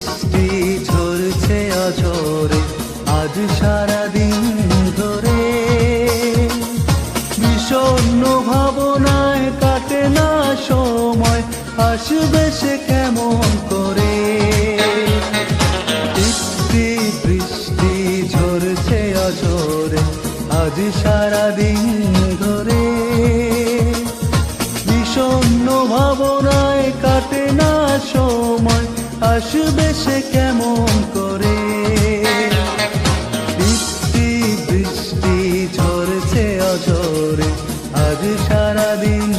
বৃষ্টি ঝরছে অঝরে, আজ সারাদিন ধরে। বিষণ্ণ ভাবনায় কাটে না সময়, আসবে সে কেমন করে? বৃষ্টি বৃষ্টি ঝরছে অঝরে, আজ সারাদিন ধরে। বিষণ্ণ ভাবনায় কাটে না সময় আসবে সে কেমন করে? বৃষ্টি বৃষ্টি ঝরছে অঝরে আজ সারাদিন